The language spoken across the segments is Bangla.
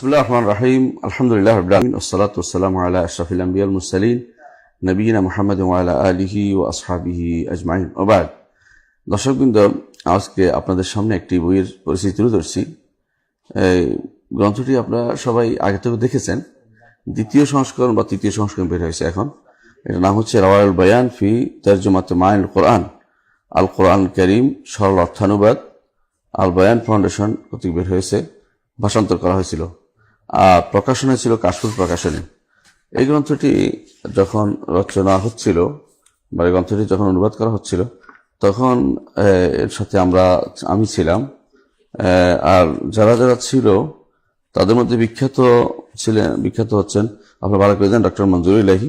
বিসমুল্লাহ রহমান রাহিম আলহামদুলিল্লাহ রবিন ওসালাত ওসালাম আল্লাহ আশরাফিল আম্বিয়াল মুসালিন নবীনা মোহাম্মদ ওয়ালা আলিহি ও আসহাবিহি আজমাইন ওবাদ দর্শকবৃন্দ আজকে আপনাদের সামনে একটি বইয়ের পরিস্থিতি তুলে ধরছি। গ্রন্থটি আপনারা সবাই আগে থেকে দেখেছেন। দ্বিতীয় সংস্করণ বা তৃতীয় সংস্করণ বের হয়েছে এখন। এটার নাম হচ্ছে রাওয়াল বয়ান ফি তর্জমাত মাইন কোরআন। আল কোরআন করিম, সরল অর্থানুবাদ, আল বয়ান ফাউন্ডেশন কর্তৃক বের হয়েছে, ভাষান্তর করা হয়েছিল। প্রকাশনা ছিল কাশফুল প্রকাশনী। এই গ্রন্থটি যখন রচনা হচ্ছিল, বা এই গ্রন্থটি যখন অনুবাদ করা হচ্ছিল, তখন এর সাথে আমরা, আমি ছিলাম। আর যারা যারা ছিল, তাদের মধ্যে বিখ্যাত ছিলেন, বিখ্যাত হচ্ছেন আপনার ভালো করে ডক্টর মঞ্জুর ইলাহি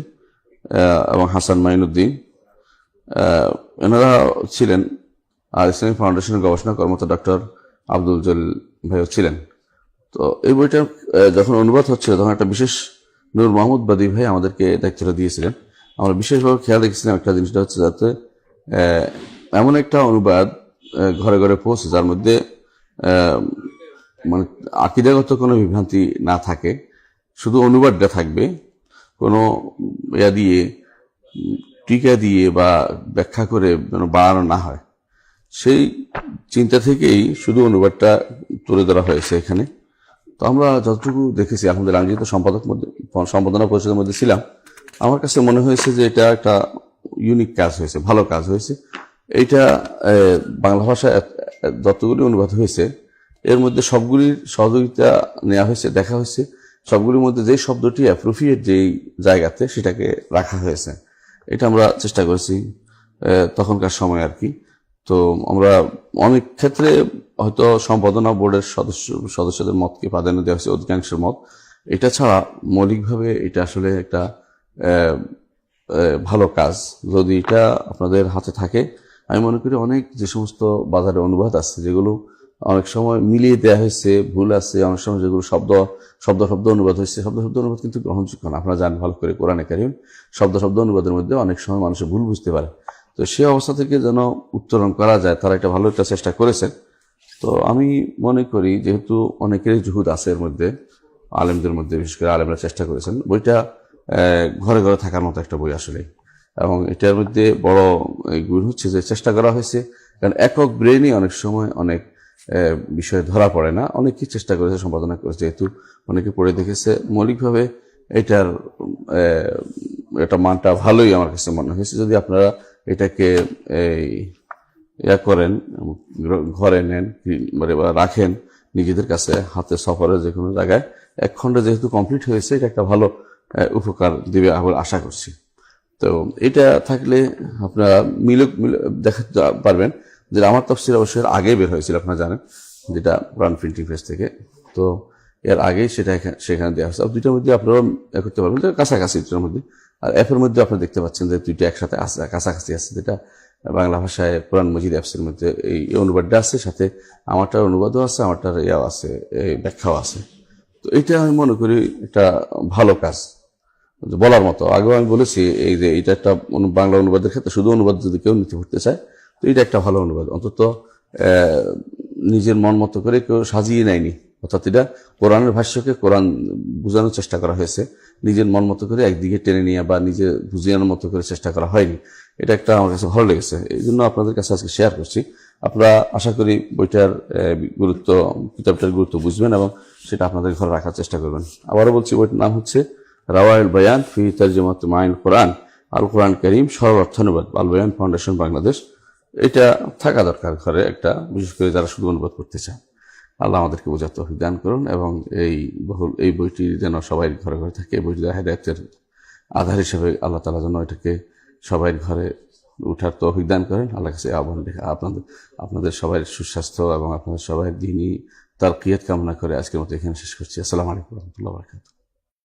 এবং হাসান মাইনুদ্দিন। এনারা ছিলেন, আর ইসলামিক ফাউন্ডেশনের গবেষণা কর্মকর্তা ডক্টর আব্দুল জলিল ভাইও ছিলেন। তো এই বইটা যখন অনুবাদ হচ্ছিল, তখন একটা বিশেষ নূর মাহমুদ বাদী ভাই আমাদেরকে দায়িত্বটা দিয়েছিলেন। আমরা বিশেষভাবে খেয়াল রেখেছিলাম একটা জিনিসটা হচ্ছে যাতে এমন একটা অনুবাদ ঘরে ঘরে পৌঁছে, যার মধ্যে মানে আকিদাগত কোনো বিভ্রান্তি না থাকে, শুধু অনুবাদটা থাকবে, কোনো ইয়া দিয়ে, টিকা দিয়ে বা ব্যাখ্যা করে যেন বাড়ানো না হয়। সেই চিন্তা থেকেই শুধু অনুবাদটা তুলে ধরা হয়েছে এখানে। তো আমরা যতটুকু দেখেছি, আলহামদুলিল্লাহ, আমি যেহেতু সম্পাদক মধ্যে, সম্পাদনা পরিষদের মধ্যে ছিলাম, আমার কাছে মনে হয়েছে যে এটা একটা ইউনিক কাজ হয়েছে, ভালো কাজ হয়েছে। এইটা বাংলা ভাষায় যতগুলি অনুবাদ হয়েছে, এর মধ্যে সবগুলির সহযোগিতা নেওয়া হয়েছে, দেখা হয়েছে। সবগুলির মধ্যে যে শব্দটি অ্যাপ্রোপ্রিয়েট যেই জায়গাতে সেটাকে রাখা হয়েছে। এটা আমরা চেষ্টা করেছি তখনকার সময় আর কি। তো আমরা অনেক ক্ষেত্রে হয়তো সম্পাদনা বোর্ডের সদস্য, সদস্যদের মতকে প্রাধান্য দেওয়া হয়েছে, অধিকাংশের মত। এটা ছাড়া মৌলিকভাবে এটা আসলে একটা ভালো কাজ। যদি এটা আপনাদের হাতে থাকে, আমি মনে করি অনেক যে সমস্ত বাজারে অনুবাদ আছে, যেগুলো অনেক সময় মিলিয়ে দেওয়া হয়েছে, ভুল আছে, অনেক সময় যেগুলো শব্দ শব্দ শব্দ অনুবাদ হয়েছে, শব্দ শব্দ অনুবাদ কিন্তু গ্রহণযোগ্য না। আপনারা জানেন ভালো করে কোরআনে কারিম, শব্দ শব্দ অনুবাদের মধ্যে অনেক সময় মানুষের ভুল বুঝতে পারে। তো সে অবস্থা থেকে যেন উত্তরণ করা যায়, তারা একটা ভালো একটা চেষ্টা করেছেন তো আমি মনে করি যেহেতু অনেকেরই জুহুদ আছে এর মধ্যে, আলেমদের মধ্যে বিশেষ করে আলেমরা চেষ্টা করেছেন, বইটা ঘরে ঘরে থাকার মতো একটা বই আসলে। এবং এটার মধ্যে বড় গুণ হচ্ছে যে চেষ্টা করা হয়েছে, কারণ একক ব্রেনই অনেক সময় অনেক বিষয় ধরা পড়ে না। অনেকেই চেষ্টা করেছে, সম্পাদনা করেছে, যেহেতু অনেকে পড়ে দেখেছে। মৌলিকভাবে এটার এটা মানটা ভালোই আমার কাছে মনে হয়েছে। যদি আপনারা এটাকে এই ইয়া করেন, ঘরে নেন মানে রাখেন, নিজেদের কাছে হাতে সফরে যে কোনো জায়গায়। এক খণ্ডে যেহেতু কমপ্লিট হয়েছে, এটা একটা ভালো উপকার দিবে আশা করছি। তো এটা থাকলে আপনারা মিলে দেখাতে পারবেন যে আমার তফসির অবশ্যই আগে বের হয়েছিল, আপনারা জানেন, যেটা প্রাণ প্রিন্টিং প্রেস থেকে। তো এর আগেই সেটা সেখানে দেওয়া হয়েছে। দুইটার মধ্যে আপনারা করতে পারবেন কাছাকাছি দুটার মধ্যে। আর অ্যাপের মধ্যে আপনারা দেখতে পাচ্ছেন যে দুইটা একসাথে আছে কাছাকাছি আছে যেটা বাংলা ভাষায় কোরআন মজিদ অ্যাপসের মধ্যে এই অনুবাদটা আছে, সাথে আমারটার অনুবাদও আছে, আমারটার ইয়াও আছে ব্যাখ্যাও আছে। তো এটা আমি মনে করি একটা ভালো কাজ। বলার মতো। আগেও আমি বলেছি এই যে এটা একটা বাংলা অনুবাদের ক্ষেত্রে শুধু অনুবাদ যদি কেউ নিতে পড়তে চায়, তো এটা একটা ভালো অনুবাদ। অন্তত নিজের মন মতো করে কেউ সাজিয়ে নেয়নি। অর্থাৎ এটা কোরআনের ভাষ্যকে কোরআন বোঝানোর চেষ্টা করা হয়েছে। নিজের মন মতো করে একদিকে টেনে নিয়ে বা নিজে বুঝিয়ানোর মতো করে চেষ্টা করা হয়নি। এটা একটা আমার কাছে ভালো লেগেছে। এই জন্য আপনাদের কাছে আজকে শেয়ার করছি। আপনারা আশা করি বইটার গুরুত্ব, কিতাবটার গুরুত্ব বুঝবেন এবং সেটা আপনাদের ঘরে রাখার চেষ্টা করবেন। আবারও বলছি, বইটার নাম হচ্ছে রাওয়ায়ুল বয়ান, ফি তর্জমাত মাইন কোরআন। আল কোরআন করিম, সরল অর্থানুবাদ আল বয়ান ফাউন্ডেশন বাংলাদেশ। এটা থাকা দরকার ঘরে একটা, বিশেষ করে যারা শুধু অনুবাদ করতে চান আল্লাহ আমাদেরকে বোঝার তফিক দান করুন এবং এই বহুল, এই বইটি যেন সবাই ঘরে ঘরে থাকে, এই বইটি হেদায়তের আধার হিসেবে আল্লাহ তালা যেন এটাকে সবাই ঘরে উঠার তৌফিক দান করেন। আল্লাহ কাছে আহ্বান রেখে আপনাদের আপনাদের সবাই সুস্বাস্থ্য এবং আপনাদের সবাই দিনই তার কিয়ত কামনা করে আজকের মতো এখানে শেষ করছি। আসসালামু আলাইকুম রহমতুল্লাহ বারকাত